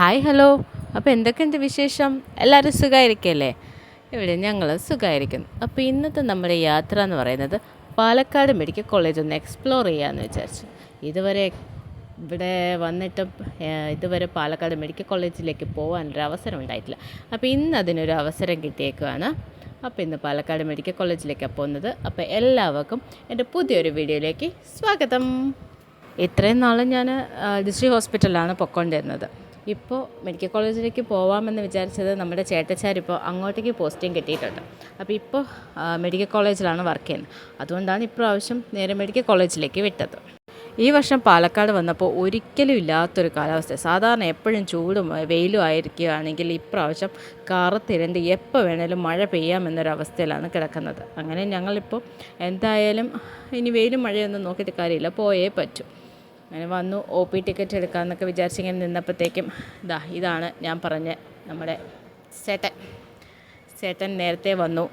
Hi hello. അപ്പോൾ എന്തൊക്കെയുണ്ട് വിശേഷം? എല്ലാവരും സുഖമായിരിക്കല്ലേ ഇവിടെ ഞങ്ങൾ സുഖമായിരിക്കുന്നു അപ്പോൾ ഇന്നത്തെ നമ്മുടെ യാത്ര എന്ന് പറയുന്നത് പാലക്കാട് മെഡിക്കൽ കോളേജ് ഒന്ന് എക്സ്പ്ലോർ ചെയ്യാമെന്ന് വിചാരിച്ചു. ഇതുവരെ ഇവിടെ വന്നിട്ട് ഇതുവരെ പാലക്കാട് മെഡിക്കൽ കോളേജിലേക്ക് പോകാനൊരു അവസരം ഉണ്ടായിട്ടില്ല. അപ്പോൾ ഇന്ന് അതിനൊരു അവസരം കിട്ടിയേക്കുവാണ്. അപ്പോൾ ഇന്ന് പാലക്കാട് മെഡിക്കൽ കോളേജിലേക്കാണ് പോകുന്നത്. അപ്പോൾ എല്ലാവർക്കും എന്റെ പുതിയൊരു വീഡിയോയിലേക്ക് സ്വാഗതം. ഇത്രയും നാളും ഞാൻ ഡിസ്ട്രിക്ട് ഹോസ്പിറ്റലിലാണ് പൊയ്ക്കൊണ്ടിരുന്നത് ഇപ്പോൾ മെഡിക്കൽ കോളേജിലേക്ക് പോവാമെന്ന് വിചാരിച്ചത് നമ്മുടെ ചേട്ടച്ചാരിപ്പോൾ അങ്ങോട്ടേക്ക് പോസ്റ്റിംഗ് കിട്ടിയിട്ടുണ്ട്. അപ്പോൾ ഇപ്പോൾ മെഡിക്കൽ കോളേജിലാണ് വർക്ക് ചെയ്യുന്നത്. അതുകൊണ്ടാണ് ഇപ്രാവശ്യം നേരെ മെഡിക്കൽ കോളേജിലേക്ക് വിട്ടത്. ഈ വർഷം പാലക്കാട് വന്നപ്പോൾ ഒരിക്കലും ഇല്ലാത്തൊരു കാലാവസ്ഥ. സാധാരണ എപ്പോഴും ചൂടും വെയിലും ആയിരിക്കുകയാണെങ്കിൽ ഇപ്രാവശ്യം കറുത്തിരണ്ട് എപ്പോൾ വേണേലും മഴ പെയ്യാമെന്നൊരവസ്ഥയിലാണ് കിടക്കുന്നത്. അങ്ങനെ ഞങ്ങളിപ്പോൾ എന്തായാലും ഇനി വെയിലും മഴയൊന്നും നോക്കിയിട്ട് കാര്യമില്ല. പോയേ പറ്റൂ. അങ്ങനെ വന്നു ഒ പി ടിക്കറ്റ് എടുക്കാമെന്നൊക്കെ വിചാരിച്ചിങ്ങനെ നിന്നപ്പോഴത്തേക്കും ഇതാ ഇതാണ് ഞാൻ പറഞ്ഞ നമ്മുടെ ചേട്ടൻ. ചേട്ടൻ നേരത്തെ വന്നു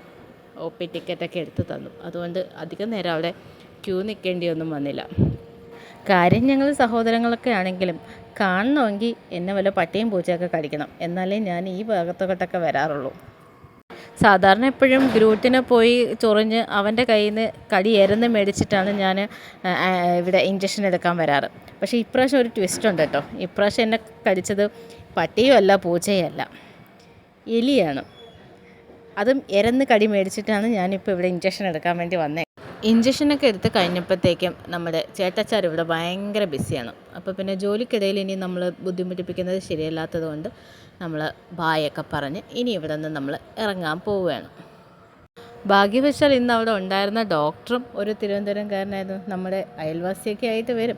ഒ പി ടിക്കറ്റൊക്കെ എടുത്ത് തന്നു. അതുകൊണ്ട് അധികം നേരം അവിടെ ക്യൂ നിൽക്കേണ്ടിയൊന്നും വന്നില്ല. കാര്യം ഞങ്ങൾ സഹോദരങ്ങളൊക്കെ ആണെങ്കിലും കാണണമെങ്കിൽ എന്നെ വല്ല പട്ടിയും പൂച്ചയൊക്കെ കടിക്കണം. എന്നാലേ ഞാൻ ഈ ഭാഗത്തോട്ടൊക്കെ വരാറുള്ളൂ. സാധാരണ എപ്പോഴും ഗ്രൂട്ടിനെ പോയി ചൊറിഞ്ഞ് അവന്റെ കയ്യിൽ നിന്ന് കടി എരന്ന് മേടിച്ചിട്ടാണ് ഞാൻ ഇവിടെ ഇഞ്ചക്ഷൻ എടുക്കാൻ വരാറ്. പക്ഷേ ഇപ്രാവശ്യം ഒരു ട്വിസ്റ്റ് ഉണ്ട് കേട്ടോ. ഇപ്രാവശ്യം എന്നെ കടിച്ചത് പട്ടിയുമല്ല പൂച്ചയല്ല എലിയാണ്. അതും എരന്ന് കടി മേടിച്ചിട്ടാണ് ഞാനിപ്പോൾ ഇവിടെ ഇഞ്ചക്ഷൻ എടുക്കാൻ വേണ്ടി വന്നത് ഇഞ്ചക്ഷനൊക്കെ എടുത്ത് കഴിഞ്ഞപ്പോഴത്തേക്കും നമ്മുടെ ചേട്ടച്ചാർ ഇവിടെ ഭയങ്കര ബിസിയാണ് അപ്പോൾ പിന്നെ ജോലിക്കിടയിൽ ഇനി നമ്മൾ ബുദ്ധിമുട്ടിപ്പിക്കുന്നത് ശരിയല്ലാത്തത് കൊണ്ട് നമ്മൾ ബായൊക്കെ പറഞ്ഞ് ഇനി ഇവിടെ നിന്ന് നമ്മൾ ഇറങ്ങാൻ പോവുകയാണ്. ഭാഗ്യവശാൽ ഇന്ന് അവിടെ ഉണ്ടായിരുന്ന ഡോക്ടറും ഒരു തിരുവനന്തപുരംകാരനായിരുന്നു. നമ്മുടെ അയൽവാസിയൊക്കെ ആയിട്ട് വരും.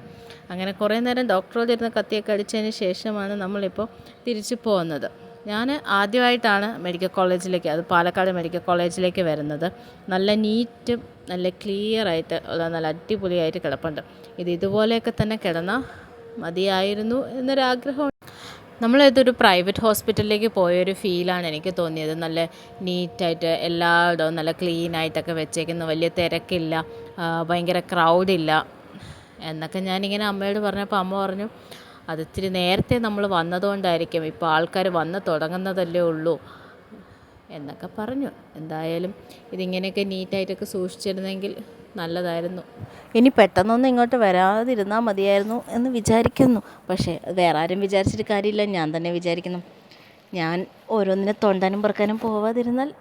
അങ്ങനെ കുറേ നേരം ഡോക്ടറോട് ഇരുന്ന് കത്തിയൊക്കെ അടിച്ചതിന് ശേഷമാണ് നമ്മളിപ്പോൾ തിരിച്ചു പോകുന്നത്. ഞാൻ ആദ്യമായിട്ടാണ് മെഡിക്കൽ കോളേജിലേക്ക് അത് പാലക്കാട് മെഡിക്കൽ കോളേജിലേക്ക് വരുന്നത്. നല്ല നീറ്റും നല്ല ക്ലിയറായിട്ട് ഉള്ള നല്ല അടിപൊളിയായിട്ട് കിടപ്പുണ്ട്. ഇത് ഇതുപോലെയൊക്കെ തന്നെ കിടന്നാൽ മതിയായിരുന്നു എന്നൊരാഗ്രഹം നമ്മളിതൊരു പ്രൈവറ്റ് ഹോസ്പിറ്റലിലേക്ക് പോയൊരു ഫീലാണ് എനിക്ക് തോന്നിയത്. നല്ല നീറ്റായിട്ട് എല്ലായിടവും നല്ല ക്ലീൻ ആയിട്ടൊക്കെ വെച്ചേക്കുന്നു. വലിയ തിരക്കില്ല. ഭയങ്കര ക്രൗഡില്ല എന്നൊക്കെ ഞാനിങ്ങനെ അമ്മയോട് പറഞ്ഞപ്പോൾ അമ്മ പറഞ്ഞു അത് ഇത്തിരി നേരത്തെ നമ്മൾ വന്നതുകൊണ്ടായിരിക്കും ഇപ്പോൾ ആൾക്കാർ വന്ന് തുടങ്ങുന്നതല്ലേ ഉള്ളൂ. എന്നൊക്കെ പറഞ്ഞു. എന്തായാലും ഇതിങ്ങനെയൊക്കെ നീറ്റായിട്ടൊക്കെ സൂക്ഷിച്ചിരുന്നെങ്കിൽ നല്ലതായിരുന്നു. ഇനി പെട്ടെന്നൊന്നും ഇങ്ങോട്ട് വരാതിരുന്നാൽ മതിയായിരുന്നു എന്ന് വിചാരിക്കുന്നു. പക്ഷേ വേറെ ആരും വിചാരിച്ചിട്ട് കാര്യമില്ല. ഞാൻ തന്നെ വിചാരിക്കുന്നു. ഞാൻ ഓരോന്നിനെ തൊണ്ടാനും പെറുക്കാനും പോവാതിരുന്നാൽ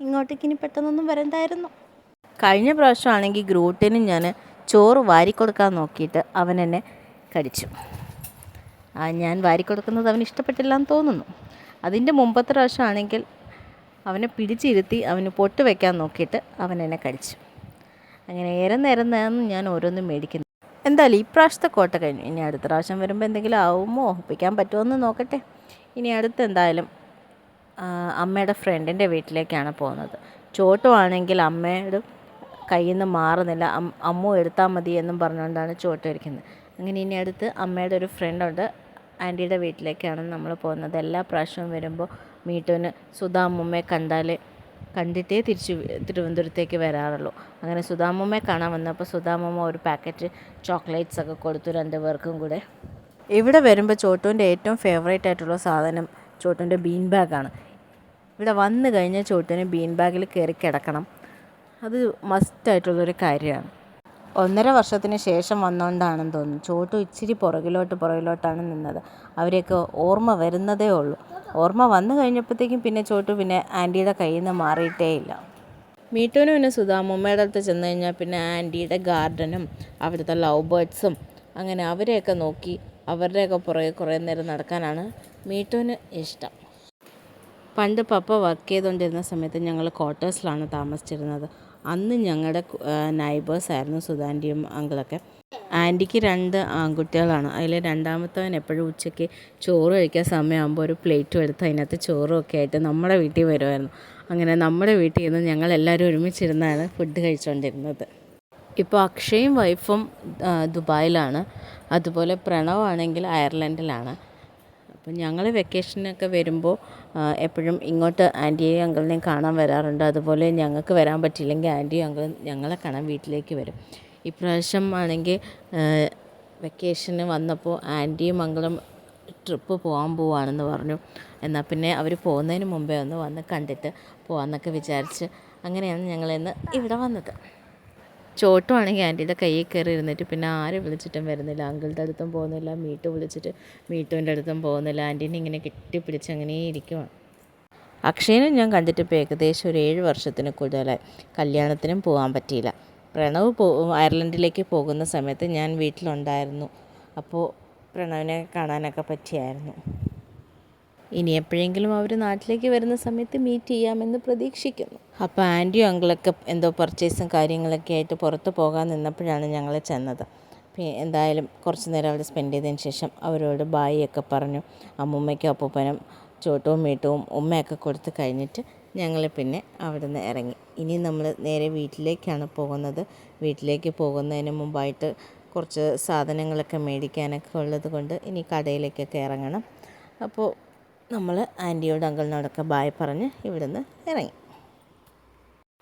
ഇങ്ങോട്ടേക്ക് ഇനി പെട്ടെന്നൊന്നും വരണ്ടായിരുന്നു. കഴിഞ്ഞ പ്രാവശ്യമാണെങ്കിൽ ഗ്രൂട്ടിനും ഞാൻ ചോറ് വാരിക്കൊടുക്കാൻ നോക്കിയിട്ട് അവൻ എന്നെ കടിച്ചു. ആ ഞാൻ വാരിക്കൊടുക്കുന്നത് അവന് ഇഷ്ടപ്പെട്ടില്ല എന്ന് തോന്നുന്നു. അതിന്റെ മുമ്പത്തെ പ്രാവശ്യമാണെങ്കിൽ അവനെ പിടിച്ചിരുത്തി അവന് പൊട്ട് വയ്ക്കാൻ നോക്കിയിട്ട് അവൻ എന്നെ കടിച്ചു. അങ്ങനെ ഏറെ നേരം നേരം ഞാൻ ഓരോന്നും മേടിക്കുന്നു. എന്തായാലും ഈ പ്രാവശ്യത്തെ കോട്ട കഴിഞ്ഞു. ഇനി അടുത്ത പ്രാവശ്യം വരുമ്പോൾ എന്തെങ്കിലും ആവുമോ? ഒപ്പിക്കാൻ പറ്റുമോ നോക്കട്ടെ. ഇനി അടുത്ത് എന്തായാലും അമ്മയുടെ ഫ്രണ്ടിന്റെ വീട്ടിലേക്കാണ് പോകുന്നത്. ചോട്ടുവാണെങ്കിൽ അമ്മയുടെ കയ്യിൽ നിന്ന് മാറുന്നില്ല അമ്മു എടുത്താൽ മതി എന്നും പറഞ്ഞുകൊണ്ടാണ് ചോട്ട് ഇരിക്കുന്നത് അങ്ങനെ ഇനി അടുത്ത് അമ്മയുടെ ഒരു ഫ്രണ്ടുണ്ട്. ആന്റിയുടെ വീട്ടിലേക്കാണ് നമ്മൾ പോകുന്നത്. എല്ലാ പ്രാവശ്യവും വരുമ്പോൾ മീട്ടുവിന് സുധാമുമ്മയെ കണ്ടാൽ കണ്ടിട്ടേ തിരിച്ച് തിരുവനന്തപുരത്തേക്ക് വരാറുള്ളൂ. അങ്ങനെ സുധാമമ്മയെ കാണാൻ വന്നപ്പോൾ സുധാമമ്മ ഒരു പാക്കറ്റ് ചോക്ലേറ്റ്സ് ഒക്കെ കൊടുത്തു രണ്ട് പേർക്കും കൂടെ. ഇവിടെ വരുമ്പോൾ ചോട്ടൂന്റെ ഏറ്റവും ഫേവറേറ്റ് ആയിട്ടുള്ള സാധനം ചോട്ടൂന്റെ ബീൻ ബാഗാണ് ഇവിടെ വന്നു കഴിഞ്ഞാൽ ചോട്ടൂന് ബീൻ ബാഗിൽ കയറി കിടക്കണം. അത് മസ്റ്റായിട്ടുള്ളൊരു കാര്യമാണ്. ഒന്നര വർഷത്തിന് ശേഷം വന്നോണ്ടാണെന്ന് തോന്നുന്നു. ചോട്ടു ഇച്ചിരി പുറകിലോട്ട് പുറകിലോട്ടാണ് നിന്നത്. അവരെയൊക്കെ ഓർമ്മ വരുന്നതേ ഉള്ളൂ. ഓർമ്മ വന്നു കഴിഞ്ഞപ്പോഴത്തേക്കും പിന്നെ ചോട്ടു പിന്നെ ആന്റിയുടെ കയ്യിൽ നിന്ന് മാറിയിട്ടേ ഇല്ല. മീട്ടുവിന് പിന്നെ സുധാമുമ്മയുടെ അടുത്ത് ചെന്ന് കഴിഞ്ഞാൽ പിന്നെ ആന്റിയുടെ ഗാർഡനും അവിടുത്തെ ലവ് ബേർഡ്സും അങ്ങനെ അവരെയൊക്കെ നോക്കി അവരുടെയൊക്കെ പുറകെ കുറേ നേരം നടക്കാനാണ് മീറ്റോന് ഇഷ്ടം. പണ്ട് പപ്പ വർക്ക് ചെയ്തുകൊണ്ടിരുന്ന സമയത്ത് ഞങ്ങൾ ക്വാർട്ടേഴ്സിലാണ് താമസിച്ചിരുന്നത്. അന്ന് ഞങ്ങളുടെ നൈബേഴ്സ് ആയിരുന്നു സുധാന്റിയും അങ്കിളൊക്കെ ആന്റിക്ക് രണ്ട് ആൺകുട്ടികളാണ്. അതിൽ രണ്ടാമത്തവൻ എപ്പോഴും ഉച്ചയ്ക്ക് ചോറ് കഴിക്കാൻ സമയമാകുമ്പോൾ ഒരു പ്ലേറ്റും എടുത്ത് അതിനകത്ത് ചോറും ഒക്കെ ആയിട്ട് നമ്മുടെ വീട്ടിൽ വരുമായിരുന്നു. അങ്ങനെ നമ്മുടെ വീട്ടിൽ നിന്ന് ഞങ്ങളെല്ലാവരും ഒരുമിച്ചിരുന്നാണ് ഫുഡ് കഴിച്ചുകൊണ്ടിരുന്നത് ഇപ്പോൾ അക്ഷയും വൈഫും ദുബായിലാണ്. അതുപോലെ പ്രണവാണെങ്കിൽ അയർലൻഡിലാണ്. അപ്പം ഞങ്ങൾ വെക്കേഷനൊക്കെ വരുമ്പോൾ എപ്പോഴും ഇങ്ങോട്ട് ആന്റിയെയും അങ്കിളിനെയും കാണാൻ വരാറുണ്ട്. അതുപോലെ ഞങ്ങൾക്ക് വരാൻ പറ്റിയില്ലെങ്കിൽ ആന്റിയും അങ്കിളും ഞങ്ങളെ കാണാൻ വീട്ടിലേക്ക് വരും. ഇപ്രാവശ്യം ആണെങ്കിൽ വെക്കേഷന് വന്നപ്പോൾ ആന്റിയും അങ്കിളും ട്രിപ്പ് പോകാൻ പോവാണെന്ന് പറഞ്ഞു. എന്നാൽ പിന്നെ അവർ പോകുന്നതിന് മുമ്പേ ഒന്ന് വന്ന് കണ്ടിട്ട് പോകാമെന്നൊക്കെ വിചാരിച്ച് അങ്ങനെയാണ് ഞങ്ങളിന്ന് ഇവിടെ വന്നത്. ചോട്ടുവാണെങ്കിൽ ആന്റിയുടെ കയ്യിൽ കയറി ഇരുന്നിട്ട് പിന്നെ ആരെ വിളിച്ചിട്ടും വരുന്നില്ല. അങ്കിളുടെ അടുത്തും പോകുന്നില്ല മീട്ടു വിളിച്ചിട്ട് മീട്ടുവിന്റെ അടുത്തും പോകുന്നില്ല. ആന്റീനെ ഇങ്ങനെ കെട്ടിപ്പിടിച്ച് അങ്ങനെ ഇരിക്കുവാണ് അക്ഷയനും ഞാൻ കണ്ടിട്ടിപ്പോൾ ഏകദേശം ഒരു ഏഴ് വർഷത്തിന് കൂടുതലായി. കല്യാണത്തിനും പോകാൻ പറ്റിയില്ല. പ്രണവ് പോ അയർലൻഡിലേക്ക് പോകുന്ന സമയത്ത് ഞാൻ വീട്ടിലുണ്ടായിരുന്നു. അപ്പോൾ പ്രണവിനെ കാണാനൊക്കെ പറ്റിയായിരുന്നു. ഇനി എപ്പോഴെങ്കിലും അവർ നാട്ടിലേക്ക് വരുന്ന സമയത്ത് മീറ്റ് ചെയ്യാമെന്ന് പ്രതീക്ഷിക്കുന്നു. അപ്പോൾ ആന്റിയും അങ്കിളൊക്കെ എന്തോ പർച്ചേസും കാര്യങ്ങളൊക്കെ ആയിട്ട് പുറത്ത് പോകാൻ നിന്നപ്പോഴാണ് ഞങ്ങൾ ചെന്നത്. എന്തായാലും കുറച്ച് നേരം അവിടെ സ്പെൻഡ് ചെയ്തതിന് ശേഷം അവരോട് ബായി ഒക്കെ പറഞ്ഞു. അമ്മൂമ്മയ്ക്കും അപ്പൂപ്പനും ചോട്ടവും മീട്ടവും ഉമ്മയൊക്കെ കൊടുത്ത് കഴിഞ്ഞിട്ട് ഞങ്ങൾ പിന്നെ അവിടെ നിന്ന് ഇറങ്ങി. ഇനി നമ്മൾ നേരെ വീട്ടിലേക്കാണ് പോകുന്നത്. വീട്ടിലേക്ക് പോകുന്നതിന് മുമ്പായിട്ട് കുറച്ച് സാധനങ്ങളൊക്കെ മേടിക്കാനൊക്കെ ഉള്ളത് കൊണ്ട് ഇനി കടയിലേക്കൊക്കെ ഇറങ്ങണം. അപ്പോൾ നമ്മൾ ആന്റിയോട് അങ്കിളിനോടൊക്കെ ബായ് പറഞ്ഞ് ഇവിടുന്ന് ഇറങ്ങി.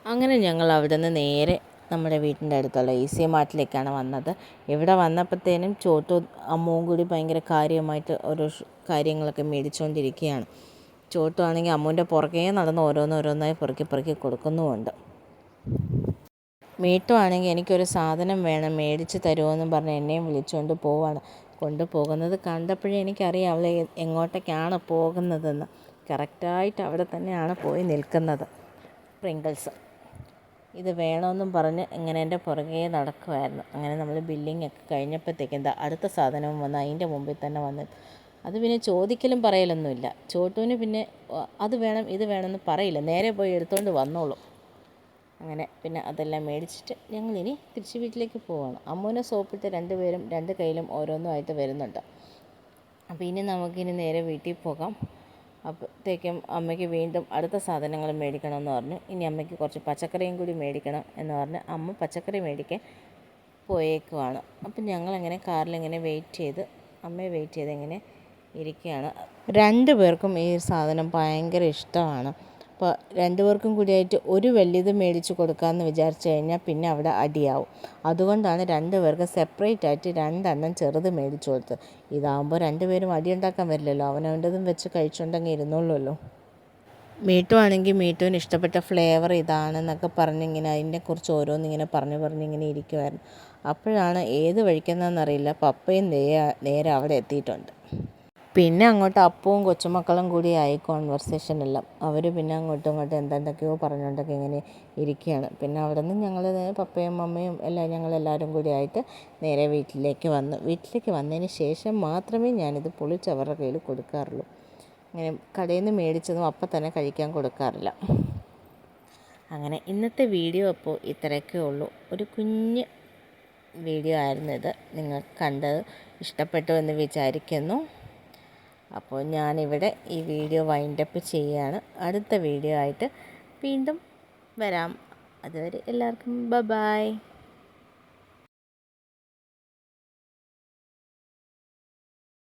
അങ്ങനെ ഞങ്ങൾ അവിടുന്ന് നേരെ നമ്മുടെ വീട്ടിന്റെ അടുത്തുള്ള ഇ സി മാർട്ടിലേക്കാണ് വന്നത്. ഇവിടെ വന്നപ്പോഴത്തേനും ചോട്ടു അമ്മവും കൂടി ഭയങ്കര കാര്യമായിട്ട് ഓരോ കാര്യങ്ങളൊക്കെ മേടിച്ചുകൊണ്ടിരിക്കുകയാണ്. ചോട്ടു ആണെങ്കിൽ അമ്മുവിന്റെ പുറകെ നടന്ന് ഓരോന്നോരോന്നായി പെറുക്കി പെറുക്കി കൊടുക്കുന്നുമുണ്ട്. മീട്ടു ആണെങ്കിൽ എനിക്കൊരു സാധനം വേണം മേടിച്ച് തരുമോ എന്ന് പറഞ്ഞ് എന്നെയും വിളിച്ചുകൊണ്ട് പോവാണ്. കൊണ്ടുപോകുന്നത് കണ്ടപ്പോഴേ എനിക്കറിയാം അവൾ എങ്ങോട്ടേക്കാണ് പോകുന്നതെന്ന്. കറക്റ്റായിട്ട് അവിടെ തന്നെയാണ് പോയി നിൽക്കുന്നത്. പ്രിങ്കിൾസ് ഇത് വേണമെന്നും പറഞ്ഞ് ഇങ്ങനെ എന്റെ പുറകെ നടക്കുമായിരുന്നു അങ്ങനെ നമ്മൾ ബില്ലിംഗ് ഒക്കെ കഴിഞ്ഞപ്പോഴത്തേക്കും എന്താ അടുത്ത സാധനവും വന്ന് അതിന്റെ മുമ്പിൽ തന്നെ വന്ന്. അത് പിന്നെ ചോദിക്കലും പറയലൊന്നുമില്ല. ചോട്ടുവിന് പിന്നെ അത് വേണം ഇത് വേണമെന്ന് പറയില്ല. നേരെ പോയി എടുത്തുകൊണ്ട് വന്നോളും. അങ്ങനെ പിന്നെ അതെല്ലാം മേടിച്ചിട്ട് ഞങ്ങളിനി തിരിച്ച് വീട്ടിലേക്ക് പോവാണ്. അമ്മൂനെ സോപ്പിട്ട് രണ്ടുപേരും രണ്ട് കയ്യിലും ഓരോന്നുമായിട്ട് വരുന്നുണ്ട്. അപ്പോൾ ഇനി നമുക്കിനി നേരെ വീട്ടിൽ പോകാം. അപ്പോഴത്തേക്കും അമ്മയ്ക്ക് വീണ്ടും അടുത്ത സാധനങ്ങൾ മേടിക്കണമെന്ന് പറഞ്ഞു. ഇനി അമ്മയ്ക്ക് കുറച്ച് പച്ചക്കറിയും കൂടി മേടിക്കണം എന്ന് പറഞ്ഞ് അമ്മ പച്ചക്കറി മേടിക്കാൻ പോയേക്കുവാണ്. അപ്പം ഞങ്ങളങ്ങനെ കാറിലിങ്ങനെ വെയിറ്റ് ചെയ്ത് അമ്മയെ വെയിറ്റ് ചെയ്ത് ഇങ്ങനെ ഇരിക്കുകയാണ്. രണ്ട് പേർക്കും ഈ സാധനം ഭയങ്കര ഇഷ്ടമാണ്. അപ്പോൾ രണ്ട് പേർക്കും കൂടിയായിട്ട് ഒരു വലിയത് മേടിച്ച് കൊടുക്കാമെന്ന് വിചാരിച്ചു കഴിഞ്ഞാൽ പിന്നെ അവിടെ അടിയാവും. അതുകൊണ്ടാണ് രണ്ട് പേർക്ക് സെപ്പറേറ്റ് ആയിട്ട് രണ്ടെണ്ണം ചെറുത് മേടിച്ചു കൊടുത്തത്. ഇതാകുമ്പോൾ രണ്ടുപേരും അടിയുണ്ടാക്കാൻ വരില്ലല്ലോ. അവനവന്റെതും വെച്ച് കഴിച്ചുണ്ടെങ്കിൽ ഇരുന്നുള്ളൂല്ലോ മീട്ടു ആണെങ്കിൽ മീട്ടുവിന് ഇഷ്ടപ്പെട്ട ഫ്ലേവർ ഇതാണെന്നൊക്കെ പറഞ്ഞിങ്ങനെ അതിനെക്കുറിച്ച് ഓരോന്നിങ്ങനെ പറഞ്ഞു പറഞ്ഞിങ്ങനെ ഇരിക്കുമായിരുന്നു അപ്പോഴാണ് ഏത് വഴിക്കുന്നതെന്നറിയില്ല പപ്പയും നേരെ അവിടെ എത്തിയിട്ടുണ്ട്. പിന്നെ അങ്ങോട്ട് അപ്പവും കൊച്ചുമക്കളും കൂടി ആയി കോൺവെർസേഷൻ എല്ലാം. അവർ പിന്നെ അങ്ങോട്ടും ഇങ്ങോട്ടും എന്തെന്തൊക്കെയോ പറഞ്ഞുകൊണ്ടൊക്കെ ഇങ്ങനെ ഇരിക്കുകയാണ്. പിന്നെ അവിടെ നിന്ന് ഞങ്ങൾ പപ്പയും അമ്മയും എല്ലാം ഞങ്ങളെല്ലാവരും കൂടി ആയിട്ട് നേരെ വീട്ടിലേക്ക് വന്നു. വീട്ടിലേക്ക് വന്നതിന് ശേഷം മാത്രമേ ഞാനിത് പൊളിച്ച് അവരുടെ കയ്യിൽ കൊടുക്കാറുള്ളൂ. അങ്ങനെ കടയിൽ നിന്ന് മേടിച്ചതും അപ്പം തന്നെ കഴിക്കാൻ കൊടുക്കാറില്ല. അങ്ങനെ ഇന്നത്തെ വീഡിയോ അപ്പോൾ ഇത്രയൊക്കെ ഉള്ളൂ. ഒരു കുഞ്ഞ് വീഡിയോ ആയിരുന്നു ഇത്. നിങ്ങൾ കണ്ടത് ഇഷ്ടപ്പെട്ടു എന്ന് വിചാരിക്കുന്നു. അപ്പോൾ ഞാനിവിടെ ഈ വീഡിയോ വൈൻഡപ്പ് ചെയ്യുകയാണ് അടുത്ത വീഡിയോ ആയിട്ട് വീണ്ടും വരാം. അതുവരെ എല്ലാവർക്കും ബ ബായ്